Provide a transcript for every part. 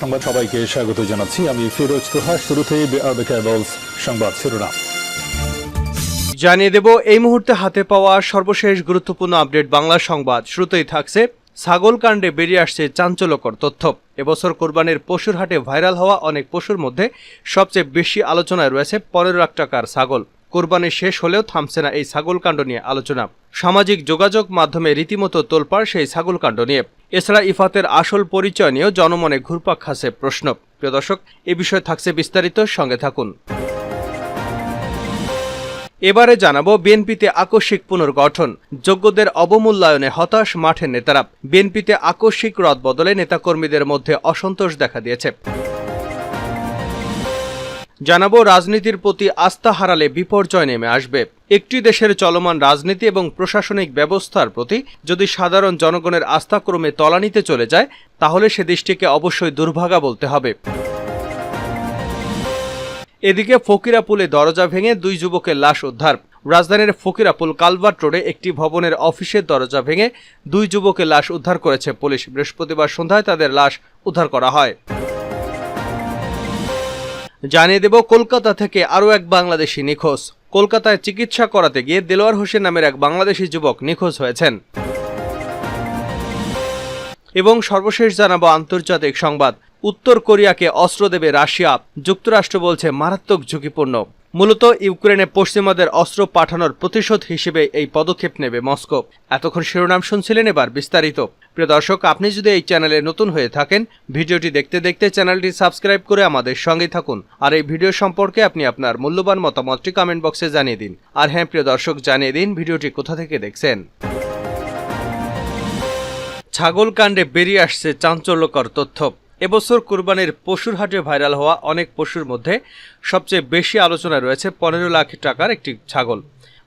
সংবাদ সবাইকে স্বাগত জানাচ্ছি। আমি ফিরোজ তোহা কেবলস সংবাদ শিরোনাম। জানিয়ে দেব, এই মুহূর্তে হাতে পাওয়া সর্বশেষ গুরুত্বপূর্ণ আপডেট বাংলা সংবাদ। শুরুতেই থাকছে ছাগল কাণ্ডে বেরিয়ে আসছে চাঞ্চল্যকর তথ্য। এবছর কোরবানির পশুর হাটে ভাইরাল হওয়া অনেক পশুর মধ্যে সবচেয়ে বেশি আলোচনায় রয়েছে পনেরো লাখ টাকার ছাগল। কোরবানি শেষ হলেও থামছে না এই ছাগল কাণ্ড নিয়ে আলোচনা। সামাজিক যোগাযোগ মাধ্যমে রীতিমতো তোলপাড় সেই ছাগল কাণ্ড নিয়ে। এছাড়া ইফাতের আসল পরিচয় নিয়েও জনমনে ঘুরপাক খাচ্ছে প্রশ্ন। প্রিয় দর্শক, এ বিষয়ে থাকছে বিস্তারিত, সঙ্গে থাকুন। এবারে জানাব বিএনপিতে আকস্মিক পুনর্গঠন। যোগ্যদের অবমূল্যায়নে হতাশ মাঠের নেতারা। বিএনপিতে আকস্মিক রদ বদলে নেতাকর্মীদের মধ্যে অসন্তোষ দেখা দিয়েছে। জানাব রাজনীতির প্রতি আস্থা হারালে বিপর্যয় নেমে আসবে। একটি দেশের চলমান রাজনীতি এবং প্রশাসনিক ব্যবস্থার প্রতি যদি সাধারণ জনগণের আস্থা ক্রমে তলানিতে চলে যায়, তাহলে সে দেশটিকে অবশ্যই দুর্ভাগা বলতে হবে। এদিকে ফকিরাপুলে দরজা ভেঙে দুই যুবকের লাশ উদ্ধার। রাজধানীর ফকিরাপুল কালভার্ট রোডে একটি ভবনের অফিসের দরজা ভেঙে দুই যুবকের লাশ উদ্ধার করেছে পুলিশ। বৃহস্পতিবার সন্ধ্যায় তাদের লাশ উদ্ধার করা হয়। জানিয়ে দেব কলকাতা থেকে আরও এক বাংলাদেশি নিখোঁজ। কলকাতায় চিকিৎসা করাতে গিয়ে দেলোয়ার হোসেন নামের এক বাংলাদেশি যুবক নিখোঁজ হয়েছেন। এবং সর্বশেষ জানাব আন্তর্জাতিক সংবাদ। উত্তর কোরিয়াকে অস্ত্র দেবে রাশিয়া। যুক্তরাষ্ট্র বলছে মারাত্মক ঝুঁকিপূর্ণ। মূলত ইউক্রেনে পশ্চিমাদের অস্ত্র পাঠানোর প্রতিশোধ হিসেবে এই পদক্ষেপ নেবে মস্কো। এতক্ষণ শিরোনাম শুনছিলেন এবার বিস্তারিত। প্রিয় দর্শক, আপনি যদি এই চ্যানেলে নতুন হয়ে থাকেন, ভিডিওটি দেখতে দেখতে চ্যানেলটি সাবস্ক্রাইব করে আমাদের সঙ্গে থাকুন। আর এই ভিডিও সম্পর্কে আপনি আপনার মূল্যবান মতামতটি কমেন্ট বক্সে জানিয়ে দিন। আর হ্যাঁ প্রিয় দর্শক, জানিয়ে দিন ভিডিওটি কোথা থেকে দেখছেন। ছাগল কাণ্ডে বেরিয়ে আসছে চাঞ্চল্যকর তথ্য। এবছর কুরবানির পশুর হাটে ভাইরাল হওয়া অনেক পশুর মধ্যে সবচেয়ে বেশি আলোচনায় রয়েছে পনেরো লাখ টাকার একটি ছাগল।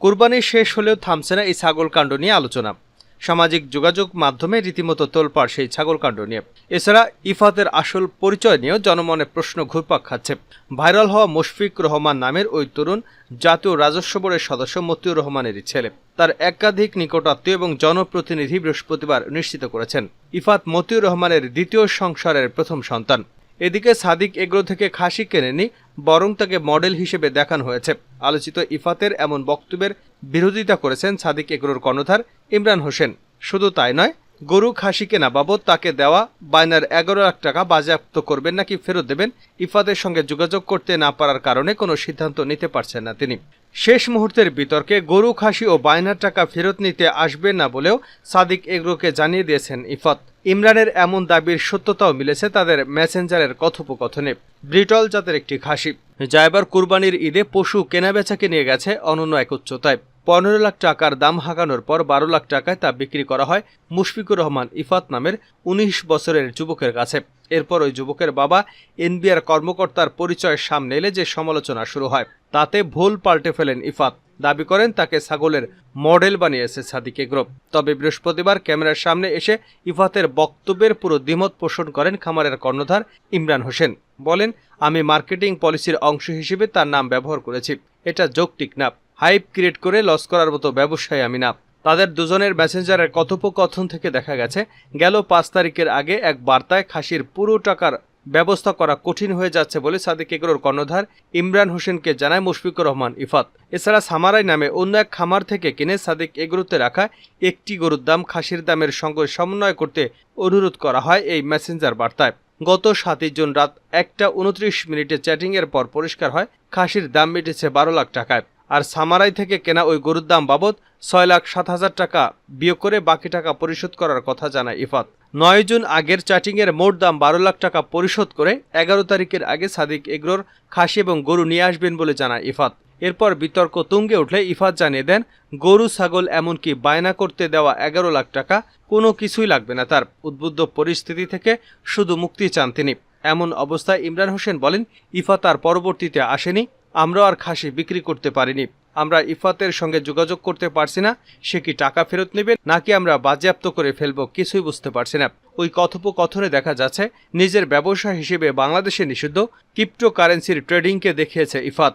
কুরবানি শেষ হলেও থামছে না এই ছাগল কাণ্ড নিয়ে আলোচনা। সামাজিক যোগাযোগ মাধ্যমে রীতিমতো তোলপাড় সেই ছাগল কাণ্ড নিয়ে। এছাড়া ইফাতের আসল পরিচয় নিয়েও জনমনে প্রশ্ন ঘুরপাক খাচ্ছে। ভাইরাল হওয়া মুশফিক রহমান নামের ওই তরুণ জাতীয় রাজস্ব বোর্ডের সদস্য মতিউর রহমানেরই ছেলে। তার একাধিক নিকটাত্মীয় এবং জনপ্রতিনিধি বৃহস্পতিবার নিশ্চিত করেছেন। ইফাত মতিউর রহমানের দ্বিতীয় সংসারের প্রথম সন্তান। এদিকে সাদিক এগ্রো থেকে খাসি কেনেনি, বরং তাকে মডেল হিসেবে দেখানো হয়েছে। আলোচিত ইফাতের এমন বক্তব্যের বিরোধিতা করেছেন সাদিক এগ্রোর কর্ণধার ইমরান হোসেন। শুধু তাই নয়, গরু খাসি কেনা বাবদ তাকে দেওয়া বায়নার এগারো লাখ টাকা বাজেয়াপ্ত করবেন নাকি ফেরত দেবেন, ইফাতের সঙ্গে যোগাযোগ করতে না পারার কারণে কোনো সিদ্ধান্ত নিতে পারছেন না তিনি। শেষ মুহূর্তের বিতর্কে গরু, খাসি ও বায়নার টাকা ফেরত নিতে আসবে না বলেও সাদিক এগ্রোকে জানিয়ে দিয়েছেন ইফত। ইমরানের এমন দাবির সত্যতাও মিলেছে তাদের মেসেঞ্জারের কথোপকথনে। ব্রিটল জাতের একটি খাসি। যা কুরবানির ঈদে পশু কেনাবেচাকে নিয়ে গেছে অনন্য এক উচ্চতায়। পনেরো লাখ টাকার দাম হাঁকানোর পর বারো লাখ টাকায় তা বিক্রি করা হয় মুশফিকুর রহমান ইফাত নামের উনিশ বছরের যুবকের কাছে। এরপর ওই যুবকের বাবা এনবিআর কর্মকর্তার পরিচয় সামনে এলে যে সমালোচনা শুরু হয়, তাতে ভুল পাল্টে ফেলেন ইফাত। দাবি করেন তাকে ছাগলের মডেল বানিয়েছে সাদিকে গ্রুপ তবে বৃহস্পতিবার ক্যামেরার সামনে এসে ইফাতের বক্তব্যের পুরো দ্বিমত পোষণ করেন খামারের কর্ণধার ইমরান হোসেন। বলেন, আমি মার্কেটিং পলিসির অংশ হিসেবে তার নাম ব্যবহার করেছি। এটা যৌক্তিক না। হাইপ ক্রিয়েট করে লস করার মতো ব্যবসায়ী আমি না তাদের দুজনের মেসেঞ্জারের কথোপকথন থেকে দেখা গেছে, গেল পাঁচ তারিখের আগে এক বার্তায় খাসির পুরো টাকার ব্যবস্থা করা কঠিন হয়ে যাচ্ছে বলে সাদেক এগরোর কর্ণধার ইমরান হোসেনকে জানায় মুশফিকুর রহমান ইফাত। এছাড়া সামারাই নামে অন্য এক খামার থেকে কিনে সাদেক এগরোতে রাখা একটি গরুর দাম খাসির দামের সঙ্গে সমন্বয় করতে অনুরোধ করা হয় এই মেসেঞ্জার বার্তায়। গত সাতই জুন রাত একটা উনত্রিশ মিনিটে চ্যাটিংয়ের পর পরিষ্কার হয়, খাসির দাম মিটেছে বারো লাখ টাকায়। আর সামারাই থেকে কেনা ওই গরুর দাম বাবদ ছয় লাখ সাত হাজার টাকা বিয়োগ করে বাকি টাকা পরিশোধ করার কথা জানায় ইফাত। নয় জুন আগের চাটিংয়ের মোট দাম বারো লাখ টাকা পরিশোধ করে এগারো তারিখের আগে সাদিক এগ্রোর খাসি এবং গরু নিয়ে আসবেন বলে জানায় ইফাত। এরপর বিতর্ক তুঙ্গে উঠলে ইফাত জানিয়ে দেন, গরু, ছাগল এমনকি বায়না করতে দেওয়া এগারো লাখ টাকা, কোনো কিছুই লাগবে না তার। উদ্বুদ্ধ পরিস্থিতি থেকে শুধু মুক্তি চান তিনি। এমন অবস্থায় ইমরান হোসেন বলেন, ইফাত আর পরবর্তীতে আসেনি। আমরা আর খাসি বিক্রি করতে পারিনি। আমরা ইফাতের সঙ্গে যোগাযোগ করতে পারছি না, সে কি টাকা ফেরত নেবে, নাকি আমরা বাজেয়াপ্ত করে ফেলব কিছুই বুঝতে পারছি না। ওই কথোপকথনে দেখা যাচ্ছে, নিজের ব্যবসা হিসেবে বাংলাদেশে নিষিদ্ধ, ক্রিপ্টোকারেন্সির ট্রেডিংকে দেখিয়েছে ইফাত।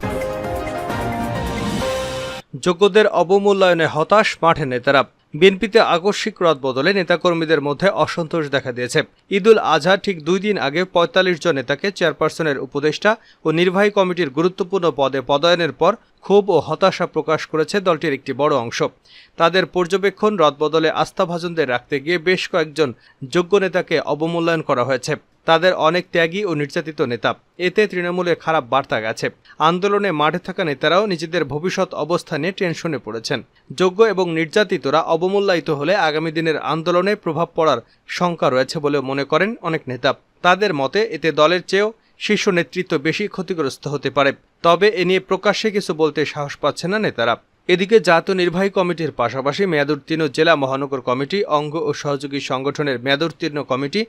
যোগ্যদের অবমূল্যায়নে হতাশ মাঠে নেতারা। বিএনপিতে আকস্মিক রদ বদলে নেতাকর্মীদের মধ্যে অসন্তোষ দেখা দিয়েছে। ঈদুল আজহা ঠিক দুই দিন আগে পঁয়তাল্লিশ জন নেতাকে চেয়ারপারসনের উপদেষ্টা ও নির্বাহী কমিটির গুরুত্বপূর্ণ পদে পদায়নের পর ক্ষোভ ও হতাশা প্রকাশ করেছে দলটির একটি বড় অংশ। তাদের পর্যবেক্ষণ রদবদলে আস্থাভাজনদের রাখতে গিয়ে বেশ কয়েকজন যোগ্য নেতাকে অবমূল্যায়ন করা হয়েছে। তাদের অনেক ত্যাগী ও নির্যাতিত নেতা। এতে তৃণমূলের খারাপ বার্তা গেছে। আন্দোলনে মাঠে থাকা নেতারাও নিজেদের ভবিষ্যৎ অবস্থা নিয়ে টেনশনে পড়েছেন। যোগ্য এবং নির্যাতিতরা অবমূল্যায়িত হলে আগামী দিনের আন্দোলনে প্রভাব পড়ার শঙ্কা রয়েছে বলে মনে করেন অনেক নেতা। তাদের মতে, এতে দলের চেয়েও শীর্ষ নেতৃত্ব বেশি ক্ষতিগ্রস্ত হতে পারে। তবে এ নিয়ে প্রকাশ্যে কিছু বলতে সাহস পাচ্ছে না নেতারা। এদিকে জাতীয় নির্বাহী কমিটির পাশাপাশি মেয়াদোত্তীর্ণ জেলা মহানগর কমিটি, অঙ্গ ও সহযোগী সংগঠনের মেয়াদোত্তীর্ণ কমিটি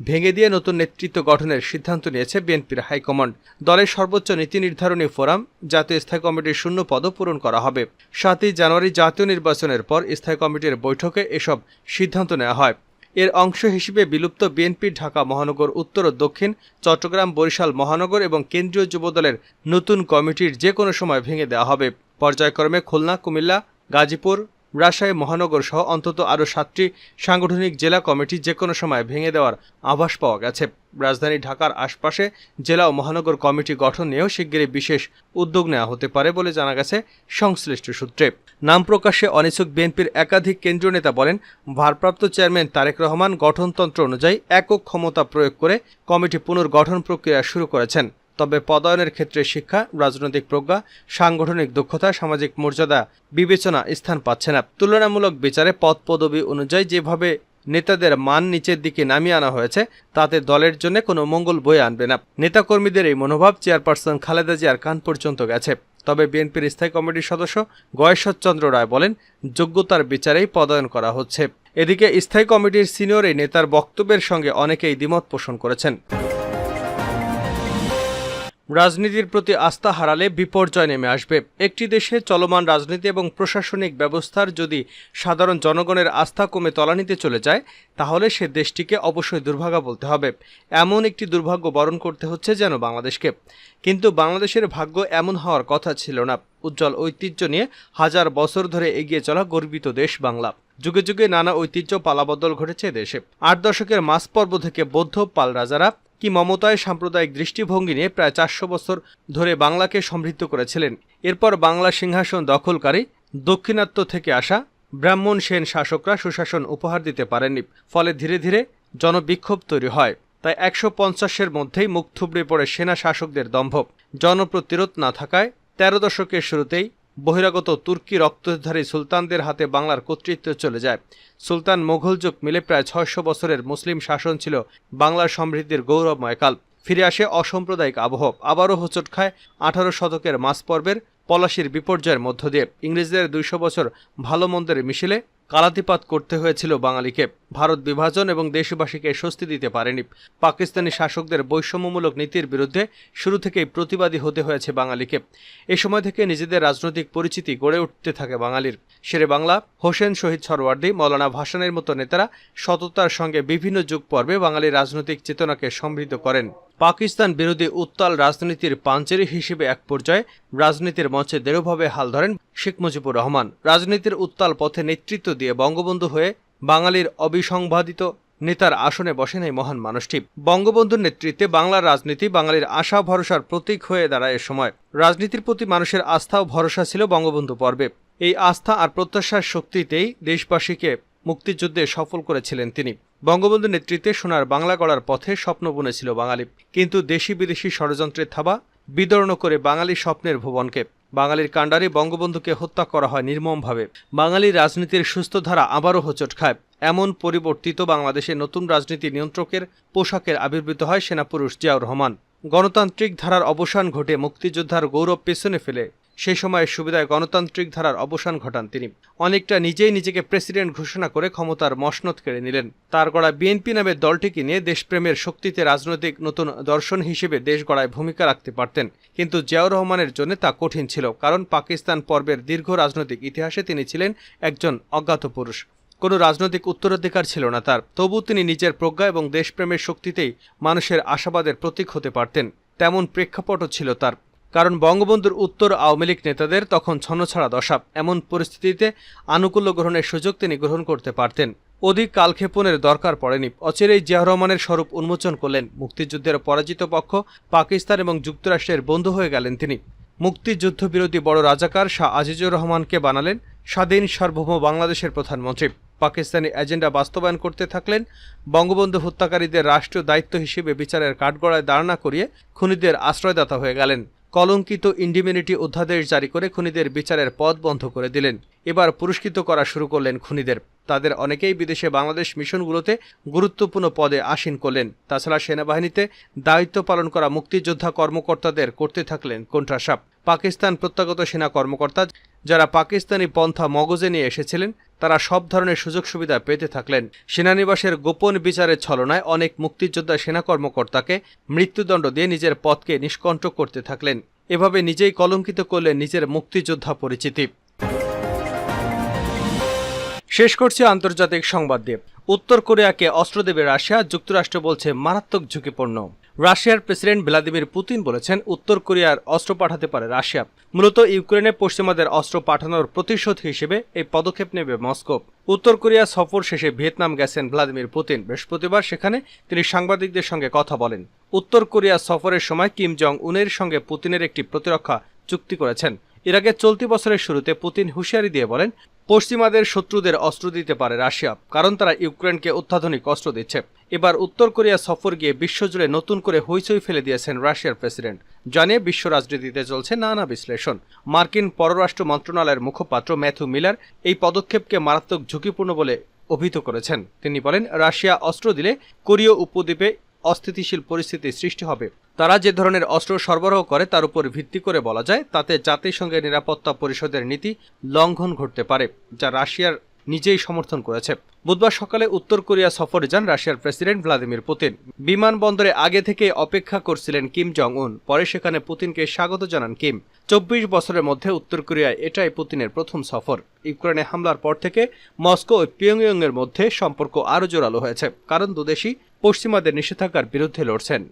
ভেঙে দিয়ে নতুন নেতৃত্ব গঠনের সিদ্ধান্ত নিয়েছে বিএনপির হাইকমান্ড। দলের সর্বোচ্চ নীতি নির্ধারণী ফোরাম, জাতীয় স্থায়ী কমিটির শূন্য পদ পূরণ করা হবে। সাতই জানুয়ারি জাতীয় নির্বাচনের পর স্থায়ী কমিটির বৈঠকে এসব সিদ্ধান্ত নেওয়া হয়। এর অংশ হিসেবে বিলুপ্ত বিএনপি, ঢাকা মহানগর, উত্তর ও দক্ষিণ, চট্টগ্রাম, বরিশাল মহানগর এবং কেন্দ্রীয় যুবদলের নতুন কমিটির যে কোনো সময় ভেঙে দেওয়া হবে। পর্যায়ক্রমে খুলনা, কুমিল্লা, গাজীপুর, রাজশাহী, মহানগর সহ অন্তত আরও সাতটি সাংগঠনিক জেলা কমিটি যে কোনো সময় ভেঙে দেওয়ার আভাস পাওয়া গেছে। রাজধানী ঢাকার আশপাশে জেলা ও মহানগর কমিটি গঠন নিয়েও শিগগিরই বিশেষ উদ্যোগ নেওয়া হতে পারে বলে জানা গেছে সংশ্লিষ্ট সূত্রে। নাম প্রকাশে অনিচ্ছুক বিএনপির একাধিক কেন্দ্রীয় নেতা বলেন, ভারপ্রাপ্ত চেয়ারম্যান তারেক রহমান গঠনতন্ত্র অনুযায়ী একক ক্ষমতা প্রয়োগ করে কমিটি পুনর্গঠন প্রক্রিয়া শুরু করেছেন। তবে পদায়নের ক্ষেত্রে শিক্ষা, রাজনৈতিক প্রজ্ঞা, সাংগঠনিক দক্ষতা, সামাজিক মর্যাদা, বিবেচনা স্থান পাচ্ছে না। তুলনামূলক বিচারে পদ পদবি অনুযায়ী যেভাবে নেতাদের মান নিচের দিকে নামিয়ে আনা হয়েছে, তাতে দলের জন্য কোনো মঙ্গল বয়ে আনবে না। নেতাকর্মীদের এই মনোভাব চেয়ারপারসন খালেদা জিয়ার কান পর্যন্ত গেছে। তবে বিএনপির স্থায়ী কমিটির সদস্য গয়েশ্বরচন্দ্র রায় বলেন, যোগ্যতার বিচারেই পদায়ন করা হচ্ছে। এদিকে স্থায়ী কমিটির সিনিয়র এই নেতার বক্তব্যের সঙ্গে অনেকেই দ্বিমত পোষণ করেছেন। রাজনীতির প্রতি আস্থা হারালে বিপর্যয় নেমে আসবে। একটি দেশে চলমান রাজনীতি এবং প্রশাসনিক ব্যবস্থার যদি সাধারণ জনগণের আস্থা কমে তলানিতে চলে যায়, তাহলে সে দেশটিকে অবশ্যই দুর্ভাগা বলতে হবে। এমন একটি দুর্ভাগ্য বরণ করতে হচ্ছে যেন বাংলাদেশকে। কিন্তু বাংলাদেশের ভাগ্য এমন হওয়ার কথা ছিল না। উজ্জ্বল ঐতিহ্য নিয়ে হাজার বছর ধরে এগিয়ে চলা গর্বিত দেশ বাংলা। যুগে যুগে নানা ঐতিহ্য পালাবদল ঘটেছে দেশে। আট দশকের মাস পর্ব থেকে বৌদ্ধ পাল রাজারা কি মমতায় সাম্প্রদায়িক দৃষ্টিভঙ্গি নিয়ে প্রায় চারশো বছর ধরে বাংলাকে সমৃদ্ধ করেছিলেন। এরপর বাংলা সিংহাসন দখলকারী, দক্ষিণাত্য থেকে আসা ব্রাহ্মণ সেন শাসকরা সুশাসন উপহার দিতে পারেননি, ফলে ধীরে ধীরে জনবিক্ষোভ তৈরি হয়। তাই একশো পঞ্চাশের মধ্যেই মুখ থুবড়ে পড়ে সেনা শাসকদের দম্ভ। জনপ্রতিরোধ না থাকায় তেরো দশকের শুরুতেই বহিরাগত তুর্কি রক্তধারী সুলতানদের হাতে বাংলার কর্তৃত্ব চলে যায়। সুলতান মোঘল যুগ মিলে প্রায় ছয়শো বছরের মুসলিম শাসন ছিল বাংলার সমৃদ্ধির গৌরবময় কাল ফিরে আসে অসাম্প্রদায়িক আবহ। আবারও হোঁচট খায় আঠারো শতকের মাস পর্বের পলাশির বিপর্যয়ের মধ্য দিয়ে। ইংরেজদের দুইশো বছর ভালো মন্দের মিছিলে কালাতিপাত করতে হয়েছিল বাঙালিকে। ভারত বিভাজন এবং দেশবাসীকে স্বস্তি দিতে পারেনি। পাকিস্তানি শাসকদের বৈষম্যমূলক নীতির বিরুদ্ধে শুরু থেকেই প্রতিবাদী হতে হয়েছে বাঙালিকে। এ সময় থেকে নিজেদের রাজনৈতিক পরিচিতি গড়ে উঠতে থাকে বাঙালির। শেরে বাংলা, হোসেন শহীদ সরওয়ার্দী, মৌলানা ভাসানের মতো নেতারা সততার সঙ্গে বিভিন্ন যুগ পর্বে বাঙালির রাজনৈতিক চেতনাকে সমৃদ্ধ করেন। পাকিস্তান বিরোধী উত্তাল রাজনীতির পাঞ্চেরি হিসেবে এক পর্যায়ে রাজনীতির মঞ্চে দৃঢ়ভাবে হাল ধরেন শেখ মুজিবুর রহমান। রাজনীতির উত্তাল পথে নেতৃত্ব দিয়ে বঙ্গবন্ধু হয়ে বাঙালির অবিসংবাদিত নেতার আসনে বসেন এই মহান মানুষটি। বঙ্গবন্ধুর নেতৃত্বে বাংলার রাজনীতি বাঙালির আশা, ভরসার প্রতীক হয়ে দাঁড়ায় এ সময়। রাজনীতির প্রতি মানুষের আস্থা ও ভরসা ছিল বঙ্গবন্ধু পর্বে। এই আস্থা আর প্রত্যাশার শক্তিতেই দেশবাসীকে মুক্তিযুদ্ধে সফল করেছিলেন তিনি। বঙ্গবন্ধুর নেতৃত্বে সোনার বাংলা গড়ার পথে স্বপ্ন বুনেছিল বাঙালি। কিন্তু দেশি বিদেশি ষড়যন্ত্রের থাবা বিদর্ণ করে বাঙালি স্বপ্নের ভুবনকে। বাঙালির কাণ্ডারে বঙ্গবন্ধুকে হত্যা করা হয় নির্মমভাবে। বাঙালি রাজনীতির সুস্থ ধারা আবারও হোঁচট খায়। এমন পরিবর্তিত বাংলাদেশে নতুন রাজনীতি নিয়ন্ত্রকের পোশাকের আবির্ভূত হয় সেনাপুরুষ জিয়াউর রহমান। গণতান্ত্রিক ধারার অবসান ঘটে মুক্তিযোদ্ধার গৌরব পেছনে ফেলে। সেই সময়ের সুবিধায় গণতান্ত্রিক ধারার অবসান ঘটান তিনি। অনেকটা নিজেই নিজেকে প্রেসিডেন্ট ঘোষণা করে ক্ষমতার মসনদ কেড়ে নিলেন। তার গড়া বিএনপি নামের দলটিকে নিয়ে দেশপ্রেমের শক্তিতে রাজনৈতিক নতুন দর্শন হিসেবে দেশ গড়ায় ভূমিকা রাখতে পারতেন। কিন্তু জিয়াউর রহমানের জন্য তা কঠিন ছিল, কারণ পাকিস্তান পর্বের দীর্ঘ রাজনৈতিক ইতিহাসে তিনি ছিলেন একজন অজ্ঞাত পুরুষ। কোনো রাজনৈতিক উত্তরাধিকার ছিল না তার, তবু তিনি নিজের প্রজ্ঞা এবং দেশপ্রেমের শক্তিতেই মানুষের আশাবাদের প্রতীক হতে পারতেন। তেমন প্রেক্ষাপটও ছিল তার। কারণ বঙ্গবন্ধুর উত্তর আওয়ামী লীগ নেতাদের তখন ছন্নছাড়া দশা। এমন পরিস্থিতিতে আনুকূল্য গ্রহণের সুযোগ তিনি গ্রহণ করতে পারতেন। অধিক কালক্ষেপণের দরকার পড়েনি। অচিরেই জিয়াউর রহমানের স্বরূপ উন্মোচন করলেন মুক্তিযুদ্ধের পরাজিত পক্ষ, পাকিস্তান এবং যুক্তরাষ্ট্রের বন্ধু হয়ে গেলেন তিনি। মুক্তিযুদ্ধ বিরোধী বড় রাজাকার শাহ আজিজুর রহমানকে বানালেন স্বাধীন সার্বভৌম বাংলাদেশের প্রধানমন্ত্রী। পাকিস্তানি এজেন্ডা বাস্তবায়ন করতে থাকলেন, বঙ্গবন্ধু হত্যাকারীদের রাষ্ট্রীয় দায়িত্ব হিসেবে বিচারের কাঠগড়ায় দাঁড়া করিয়ে খুনিদের আশ্রয়দাতা হয়ে গেলেন। কলঙ্কিত ইন্ডিমিনিটি অধ্যাদেশ জারি করে খুনিদের বিচারের পথ বন্ধ করে দিলেন। এবার পুরস্কৃত করা শুরু করলেন খুনিদের। তাদের অনেকেই বিদেশে বাংলাদেশ মিশনগুলোতে গুরুত্বপূর্ণ পদে আসীন করলেন। তাছাড়া সেনাবাহিনীতে দায়িত্ব পালন করা মুক্তিযোদ্ধা কর্মকর্তাদের করতে থাকলেন কোণঠাসাপ পাকিস্তান প্রত্যাগত সেনা কর্মকর্তা যারা পাকিস্তানি পন্থা মগজে নিয়ে এসেছিলেন, তারা সব ধরনের সুযোগ সুবিধা পেতে থাকলেন। সেনানিবাসের গোপন বিচারের ছলনায় অনেক মুক্তিযোদ্ধা সেনা কর্মকর্তাকে মৃত্যুদণ্ড দিয়ে নিজের পদকে নিষ্কণ্টক করতে থাকলেন। এভাবে নিজেই কলঙ্কিত করলেন নিজের মুক্তিযোদ্ধা পরিচিতি। শেষ করছি আন্তর্জাতিক সংবাদ দিয়ে উত্তর কোরিয়াকে অস্ত্র দেবে রাশিয়া, যুক্তরাষ্ট্র বলছে মারাত্মক ঝুঁকিপূর্ণ। রাশিয়ার প্রেসিডেন্ট ভ্লাদিমির পুতিন বলেছেন, উত্তর কোরিয়ার অস্ত্র পাঠাতে পারে রাশিয়া। মূলত ইউক্রেনে পশ্চিমাদের অস্ত্র পাঠানোর প্রতিশোধ হিসেবে এই পদক্ষেপ নেবে মস্কো। উত্তর কোরিয়া সফর শেষে ভিয়েতনাম গেছেন ভ্লাদিমির পুতিন। বৃহস্পতিবার সেখানে তিনি সাংবাদিকদের সঙ্গে কথা বলেন। উত্তর কোরিয়া সফরের সময় কিম জং উনের সঙ্গে পুতিনের একটি প্রতিরক্ষা চুক্তি করেছেন। এর আগে চলতি বছরের শুরুতে পুতিন হুঁশিয়ারি দিয়ে বলেন পশ্চিমাদের শত্রুদের অস্ত্র দিতে পারে রাশিয়া, কারণ তারা ইউক্রেনকে অত্যাধুনিক অস্ত্র দিচ্ছে। এবার উত্তর কোরিয়া সফর গিয়ে বিশ্বজুড়ে নতুন করে হইচই ফেলে দিয়েছেন রাশিয়ার প্রেসিডেন্ট। জানিয়ে বিশ্ব রাজনীতিতে চলছে নানা বিশ্লেষণ। মার্কিন পররাষ্ট্র মন্ত্রণালয়ের মুখপাত্র ম্যাথু মিলার এই পদক্ষেপকে মারাত্মক ঝুঁকিপূর্ণ বলে অভিহিত করেছেন। তিনি বলেন, রাশিয়া অস্ত্র দিলে কোরীয় উপদ্বীপে অস্থিতিশীল পরিস্থিতি সৃষ্টি হবে। তারা যে ধরনের অস্ত্র সরবরাহ করে, তার উপর ভিত্তি করে বলা যায়, তাতে জাতিসংঘের নিরাপত্তা পরিষদের নীতি লঙ্ঘন ঘটতে পারে, যা রাশিয়ার নিজেই সমর্থন করেছে। বুধবার সকালে উত্তর কোরিয়া সফরে যান রাশিয়ার প্রেসিডেন্ট ভ্লাদিমির পুতিন। বিমানবন্দরে আগে থেকে অপেক্ষা করছিলেন কিম জং উন পরে সেখানে পুতিনকে স্বাগত জানান কিম। চব্বিশ বছরের মধ্যে উত্তর কোরিয়ায় এটাই পুতিনের প্রথম সফর। ইউক্রেনে হামলার পর থেকে মস্কো ও পিয়ংইয়ং এর মধ্যে সম্পর্ক আরও জোরালো হয়েছে, কারণ দুদেশই পশ্চিমাদের নিষেধাজ্ঞার বিরুদ্ধে লড়ছেন।